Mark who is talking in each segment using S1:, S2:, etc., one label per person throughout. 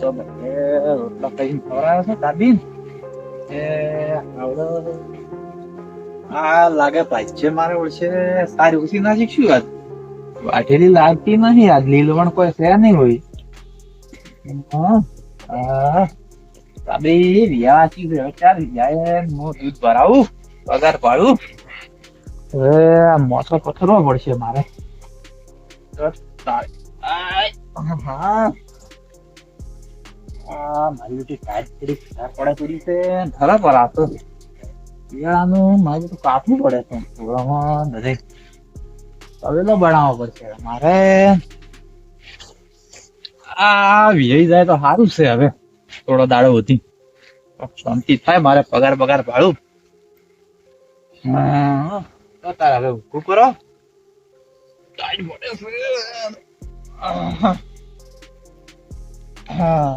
S1: તો બધે રોટલા ખાઈને ખવડાવે છે એ આવડે આ લાગે પાછે મારે ઓળશે. સારી ઓછી ના શીખશું વાત? વાઢેલી લાગતી નથી આ લીલવણ કોઈ છે નહીં હોય. હા તાબી છે જાય હું દૂધ ભરાવું પગાર પાડું. હવે આ મોસો પથરવો પડશે મારે. તો. આય. હા આ મારી બેટી ટાઈટ થોડી ખરાબ પડે પડી છે ધરા પર તો શિયાળાનું મારે તો કાપવું પડે છે થોડામાં બધે તવેલો બનાવવો પડશે મારે આ વિજય જાય તો સારું છે હવે થોડો દાડો વધી શાંતિ થાય મારે પગાર પગાર ભાડું હા, તારે હવે ઊભું કરો ટાઈટ પડે છે આહ. હા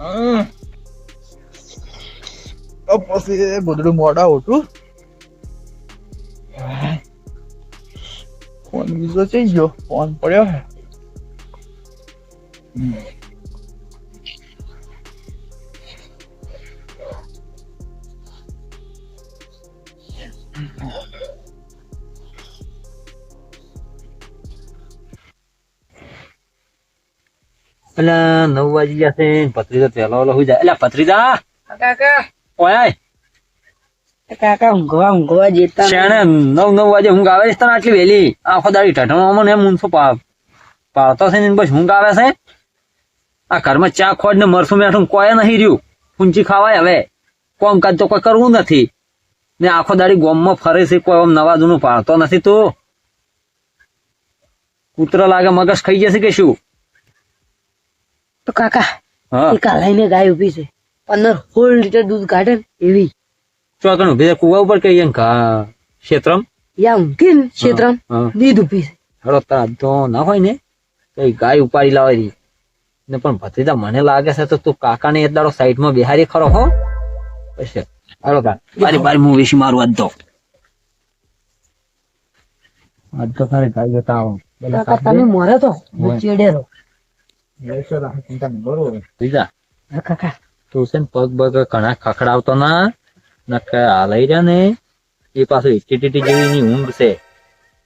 S1: હમ. તો પછી ગોદડું મોડા ઉઠું ફોન બીજો ચઈ ગયો ફોન પડ્યો હે હમ.
S2: એટલે નવ વાગી ગયા છે ભત્રીજો પહેલો ઓલો હુઈ જાય. એટલે ભત્રીજા!
S3: કાકા.
S2: ઓય
S3: કાકા ઊંઘવા ઊંઘવા જતા
S2: શેણે નવ નવ વાગે ઊંઘ આવે તને આટલી વહેલી? આખો દાડી ઠઠણવામાં ને મૂનસો પા પાડતો છે ને પછી ઊંઘ આવે છે? આ ઘરમાં ચા ખોડ ને મરસું મેઠું કોઈ નહીં રહ્યું. ઊંચી ખાવાય હવે. કોમ કાજ તો કોઈ કરવું નથી. ને આખો દાડી ગોમમાં ફરે છે કોઈ આમ નવા જૂનું પાડતો નથી તું. કૂતરો લાગે મગજ ખાઈ જશે કે શું?
S3: તો કાકા
S2: હા.
S3: લઈને ગાય ઊભી છે. પંદર સોળ લીટર દૂધ કાઢે એવી.
S2: ચોકણ ઊભી છે? કુવા ઉપર કઈ ક્ષેત્રમ?
S3: યા ઊંઘી ને ક્ષેત્રમાં દીધ ઊભી છે.
S2: હળો તાર તો ના હોય ને કઈ ગાય ઉપાડી લાવે ને પણ ભત્રીજા મને લાગે છે તો તું કાકાને એક દાડો સાઈડમાં બિહારી ખરો હો. પછી હળો કા બારી બારી હું વેસી મારું આજ તો આજ તો તારે ગાય જતા આવો.
S3: કાકા તમે મોરે તો હું કાકા.
S2: તું છે ને પગ બગ ઘણા ખખડાવતો ના નકે હાલાઈ રહ્યા ને. એ પાછું ઈટી ટીટી જેવી ઊંઘ છે.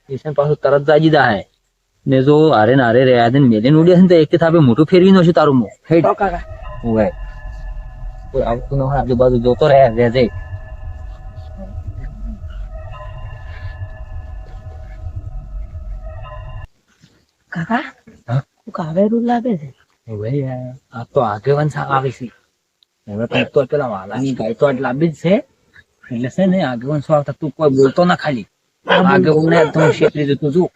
S2: એ છે પાછું તરત જાગી હે ને જો હારે ને હારે રહ્યા છે ને મેલીને ઉડ્યા છે ને એક થાપે મોટું ફેરવી નો છું તારું મો. હેડ.
S3: તો
S2: કોઈ આવતું ન હોય આજુબાજુ જોતો રહે રહે જઈ
S3: કાકા? કાવેરું લાગે છે?
S2: હવે આ તો આગેવાન સાહેબ આવી છે. હવે પાઇપ તો પેલા વાલાની ગાય તો લાંબી જ છે. એટલે છે ને આગેવાન શું આવતા? તું કોઈ બોલતો ના ખાલી. આગેવાન ને તું શેતરી જતું છું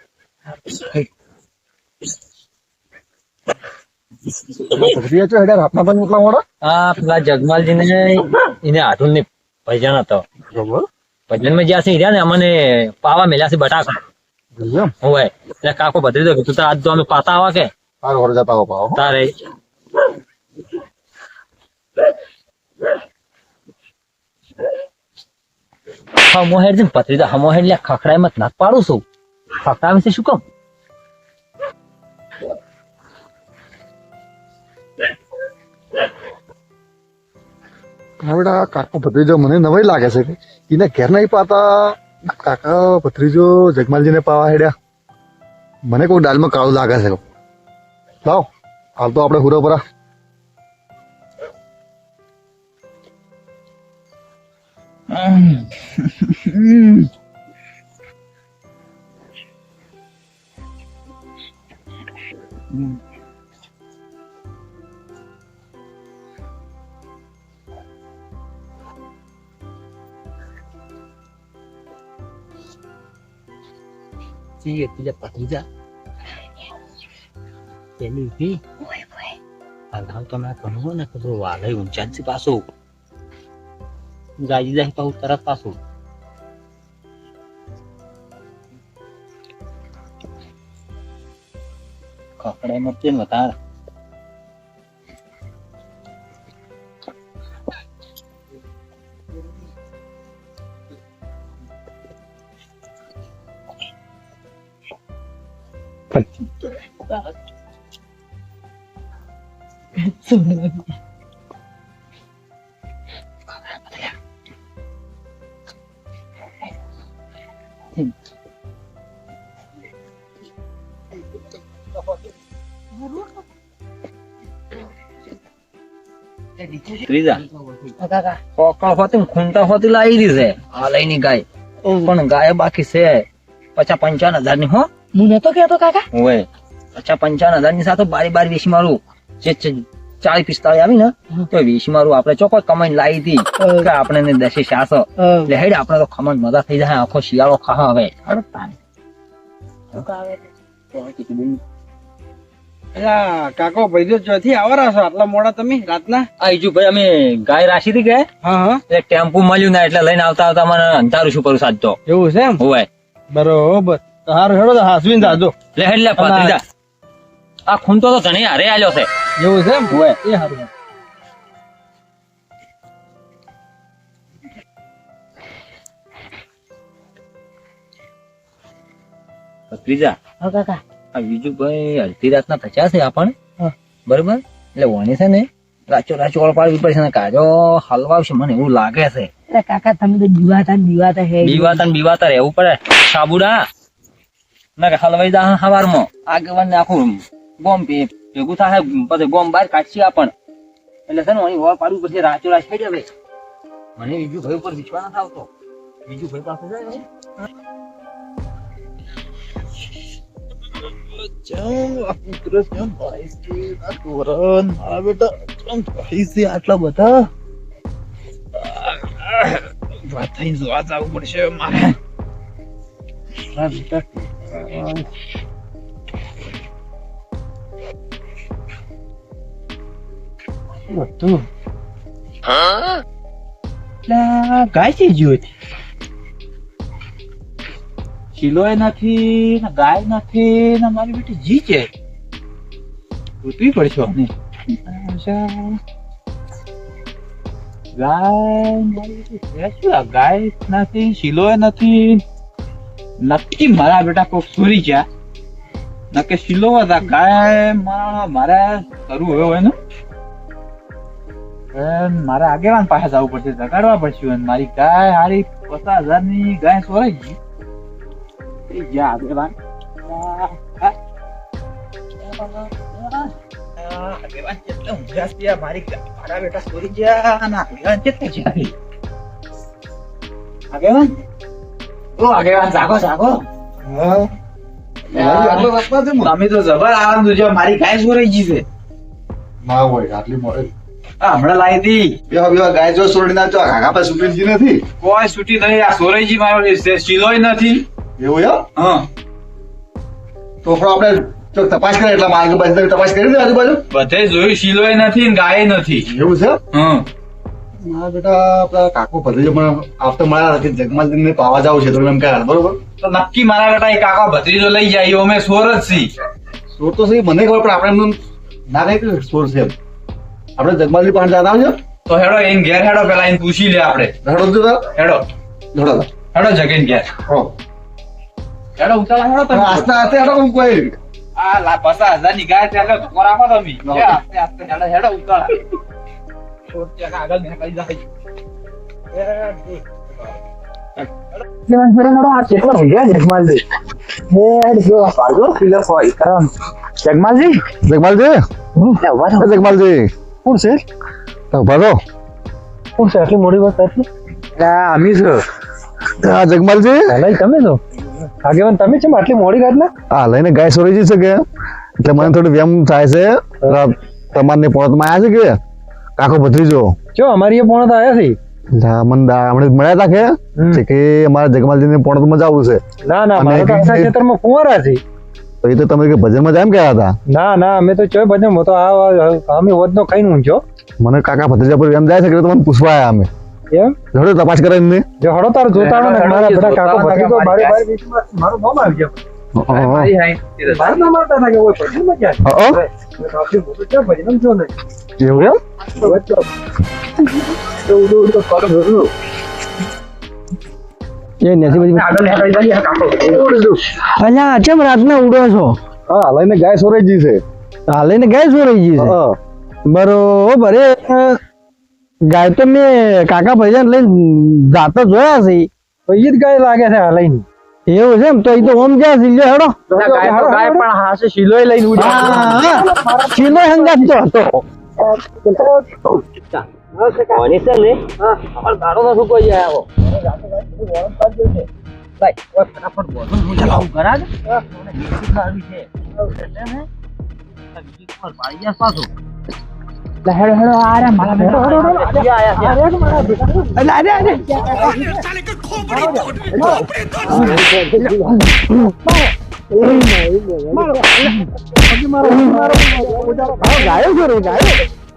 S2: જગમાલજી ને એને આધુન ભજન હતો. ભજનમાં જ્યાં છે રહ્યા ને અમને પાવા મેલ્યા છે બટાકા. હોય એટલે કાકો દો તું આજ તો અમે પાતા આવા કે તારે હા મોહેર છે પતરી હા મોહેર લે ખખડાય મત નાક પાડું છું ખખડા છે શું કહું
S4: હા બેટા કાકો ભત્રીજો મને નવાઈ લાગે છે કે એને ઘેર નહીં પાતા કાકા, ભત્રીજો જગમાલજીને પાવા હેડ્યા. મને કોઈ દાલમાં કાળું લાગે છે. લાવ હાલ તો આપણે હુરો પરા
S2: Sí, pila patilla. પેલી ઊભી હાલ તો ના કહેવું ને તો વાલે ઊંચા છે પાછું ગાજી જાય પાછું તરત પાછું ખકડે મત ને વધારે ત્રીજા. કોકળ હોતી ખૂંટા હોતી લાવી દીધે આ લઈની ગાય. પણ ગાય બાકી છે. પચાસ પંચાવન હજારની હો.
S3: હું નતો કેતો કાકા.
S2: હોય પચાસ પંચાવન હજારની સાથે બારી બારી વેચી મારું. ચાલીસ પિસ્તાળીસ આવી ને તો વેચી મારું આપણે ચોક્કસ કમાઈ લાવી હતી કે આપણે ને દસે શાસ એટલે હેડ આપણે તો ખમણ મજા થઈ જાય આખો શિયાળો ખા હવે. હાલો
S1: કાકો ભાઈ ચોથી આવરા છો? આટલા મોડા તમે રાતના?
S2: આઈજુ ભાઈ અમે ગાય રાશી હતી કે?
S1: હા હા.
S2: એટલે ટેમ્પુ મળ્યું ના એટલે લઈને આવતા આવતા મને અંધારું શું કરું સાચતો
S1: એવું છે એમ?
S2: હોય
S1: બરોબર. હારું હેડો હાસવીને જાજો.
S2: લે હેડ લે આ ખૂન તો ઘણી હારે આલ્યો છે.
S1: એવું છે એમ?
S2: હોય.
S1: એ હારું.
S2: ત્રીજા
S3: હા કાકા.
S2: આ બીજું ભાઈ અડધી રાતના થયા છે આપણને? બરોબર? એટલે વણી છે ને રાચો રાચો વાળ પાડવી પડશે ને કાજો હલવાવશે મને એવું લાગે છે.
S3: અરે કાકા તમે તો દીવાતા ને દીવાતા હે
S2: બીવાતા ને બીવાતા રહેવું પડે. સાબુડા. ના હલવાઈ દા હવારમાં. આગેવાન ને આખું ગોમ ભે- ભેગું થાય પછી ગોમ બહાર કાઢશી આપણ. એટલે છે ને અહીં હોવા પાડવું પછી રાચો રાચ થઈ જાય મને બીજું ભાઈ ઉપર વિશ્વાસ નથી આવતો. બીજું ભાઈ પાસે જાય
S1: આટલા બધા. જોવા જવું પડશે મારે. મારા બેટા શું હતું? લા, ગાય છે કિલોય નથી ને ગાય નથી ને મારી બેટી જી છે ઋતવી પડશે અચ્છા. ગાય? ગાય નથી શીલોય નથી નક્કી મારા બેટા કોક સુરી ગયા નકે શિલો હતા ગાય મારે કરવું હવે હોય ને મારે આગેવાન પાસે જવું પડશે જગાડવા પડશે મારી ગાય હારી પચાસ હજારની ગાય સોરાઈ ગઈ. એ ગયા આગેવાન. આ, આ. આ, આગેવાન કેટલા ઊંઘ્યા છે મારી મારા બેટા ચોરી ગયા અને આગેવાન કેટલા છે આગેવાન? ઓ આગેવાન જાગો જાગો.
S4: આટલો રસ્તા છે
S1: તમે તો જબર મારી ગાય સોરાઈ ગઈ છે.
S4: ના હોય આટલી મોડે.
S1: હમણાં લાવી હતી
S4: બેવા બેવા ગાય જો સોડી નાખજો. કાકા પાસે સુપીરજી નથી.
S1: કોઈ સુટી નહીં. આ સોરેજી મારો છે નથી.
S4: એવું યાર
S1: હા.
S4: તો પણ આપણે તપાસ કરે એટલે માર્ગ બાજુ તપાસ કરી દે આજુબાજુ.
S1: બધે જોયું શીલોય નથી ને ગાય નથી.
S4: એવું છે?
S1: હા.
S4: મારા બેટા આપણા કાકો ભત્રીજો પણ આવતો મળ્યા નથી જગમાલ ને પાવા જાવ છે તો એમ કહે બરોબર?
S1: તો નક્કી મારા બેટા એ કાકા ભત્રીજો લઈ જાય અમે સોર જ સી
S4: સોર તો સી મને ખબર પણ આપણે એમનું ના કહી કે સોર છે એમ. આપણે જગમાલજી પાંચ જાતા આવજો.
S1: તો હેડો એને ઘેર હેડો પેલા એને પૂછી લે આપણે.
S4: હેડો તો
S1: હેડો.
S4: હેડો
S1: હેડો જગીન ઘેર.
S4: હો.
S1: હેડો ઉતાળા હેડો તમે.
S4: આસ્તે આસ્તે હેડો હું કોઈ
S1: આ લા પચાસ હજારની ગાય છે એટલે રાખો તમે. આસ્તે આસ્તે. હેડો હેડો ઉતાળા આગળ નીકળી જાય. એ,
S5: જગમાલજી?
S4: જગમાલજી?
S5: ઊભા
S4: એ જગમાલજી.
S5: કોણ છે?
S4: તો ભરો
S5: કોણ છે? આટલી મોડી વાત આટલી? અમી છો.
S4: આ જગમાલજી
S5: ભલાઈ તમે છો આગેવાન તમે છે આટલી મોડી રાતના
S4: હા લઈને ગાય સોરી જઈ શકે. એટલે મને થોડું વ્યમ થાય છે. તમારની પોણતમાં આવ્યા છે કે? કાકો ભત્રીજો.
S5: જો અમારી એ પોણત આવ્યા છે.
S4: એટલે મને હમણાં મળ્યા હતા કે. કે અમારા જગમાલજી ને પોણતમાં જવું છે.
S5: ના ના મારા ખેતરમાં ફુવારા છે.
S4: તો એ તો તમે કે ભજનમાં જાય એમ કહેતા હતા?
S5: ના ના અમે તો ચોય ભજન હું તો આ અમે વધનો ખાઈને ઊંઘ્યો
S4: મને કાકા ભત્રીજા પર એમ જાય છે કે તમને પૂછવા આવ્યા અમે.
S5: એમ?
S4: જોડે તપાસ કરે એમને.
S5: જો હડો તાર જોતા ને મારા બધા કાકા ભત્રીજો બારે બારે વીસમાં મારું નામ આવી ગયો
S2: મારી હાઈટ
S5: બાર ના મારતા હતા કે ઓય ભજનમાં
S4: અ,
S5: છે? આટલી મોટી ક્યાં ભજનમાં છો ને?
S4: એવું એમ?
S5: એ નથી બધી અલ્યા ચમ રાતના ઉડો છો?
S4: હા લઈને ગાય સોરાઈ ગઈ છે.
S6: હાલે ને ગાય સોરાઈ ગઈ છે બરોબર એ ગાય તો મેં કાકા ભાઈ લઈને જાતો જોયા છે.
S5: એ જ ગાય લાગે છે આ લઈને
S6: એવું છે એમ તો એ તો ઓમ જ્યાં છે લ્યો હેડો.
S5: ગાય પણ હાસે શીલોય લઈને
S6: હા, હા. શીલો હંગાત તો હતો.
S2: કોની છે ને અમાર ગાડો તો કોઈ જાય ભાઈ ઓય ફટાફટ બોલો હું જલાવું કરા દે મને નીચી ખાવી છે એટલે ને બીજી ખબર પાડી જાય પાછો હેડો હેડો આ રે મારા હેડો હેડો હેડો આયા
S6: અરે અરે અરે ગાયો છે રે ગાયો અમારે ગાયો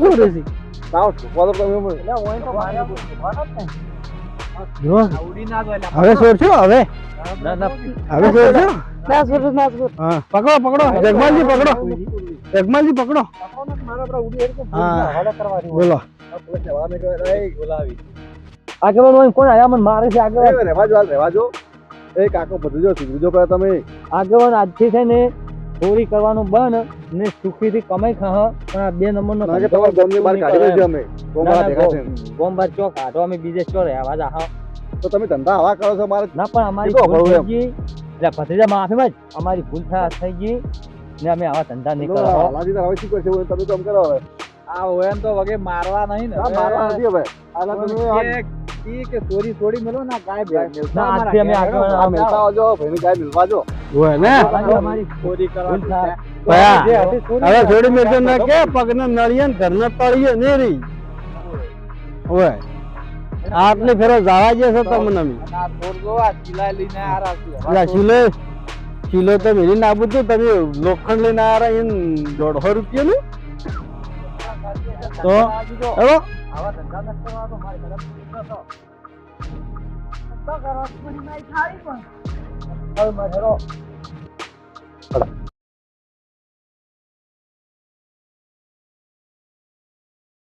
S6: શું રહેશે? જો હવે સોરશો હવે? હવે સોરશો હા. પકડો પકડો. જગમાલજી પકડો. જગમાલજી પકડો. બોલો.
S2: આગળ કોણ આયા મને મારે છે આગળ
S4: રેવાજો રેવાજો. જો કાકો બધું જો એ જો તમે
S2: આગળ આજથી છે ને ચોરી કરવાનું બંધ ને સુખીથી કમાઈ ખા પણ આ બે નંબરનો
S4: નો ગામની બહાર કાઢી અમે.
S2: બીજે ચો રહ્યા વાજા હા
S4: તો તમે ધંધા આવા કરો છો મારે
S2: ના પણ અમારી ભૂલ થઈ ગઈ. એટલે ભત્રીજા માફી માં અમારી ભૂલ થઈ ગઈ ને અમે આવા ધંધા નહીં કરો
S4: હાલાજી તો હવે શું કરશે? તમે તો કરો હવે.
S1: આ હોય તો વગે મારવા નહીં ને
S4: મારવા નથી હવે. આલા તમે આ-
S1: કે ચોરી ચોરી મેલો ના ગાય બે
S2: મેલતા આજથી અમે આગળ
S4: મેલતા આવજો ભાઈ ગાય મિલવા જો
S6: ને? હવે થોડી ના નળીએ ને ઘરને તળીએ ને રહી. હોય. આટલી ફેરો જવા જે તમને અમે. તો મેલી નાબુ તો તમે લોખંડ લઈને આ રહ્યા એને દોઢસો રૂપિયાનું? તો, હેલો?
S2: ધંધા ન